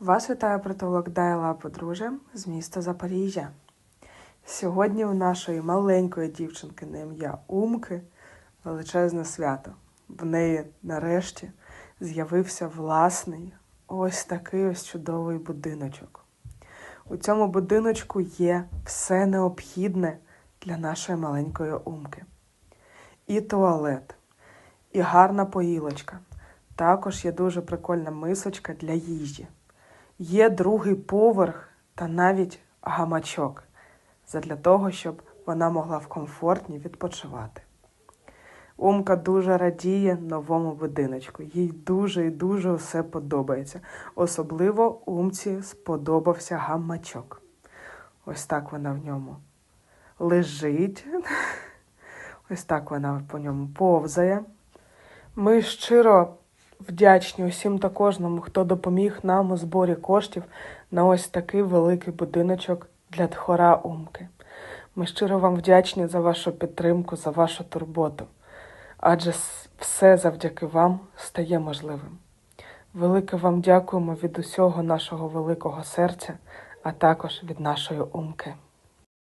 Вас вітає притулок Дайла Подружжя з міста Запоріжжя. Сьогодні у нашої маленької дівчинки на ім'я Умки величезне свято. В неї нарешті з'явився власний ось такий ось чудовий будиночок. У цьому будиночку є все необхідне для нашої маленької умки. І туалет, і гарна поїлочка. Також є дуже прикольна мисочка для їжі. Є другий поверх та навіть гамачок задля того, щоб вона могла в комфортні відпочивати. Умка дуже радіє новому будиночку. Їй дуже і дуже все подобається. Особливо умці сподобався гамачок. Ось так вона в ньому лежить. Ось так вона по ньому повзає. Ми щиро вдячні усім та кожному, хто допоміг нам у зборі коштів на ось такий великий будиночок для тхора Умки. Ми щиро вам вдячні за вашу підтримку, за вашу турботу, адже все завдяки вам стає можливим. Велике вам дякуємо від усього нашого великого серця, а також від нашої умки.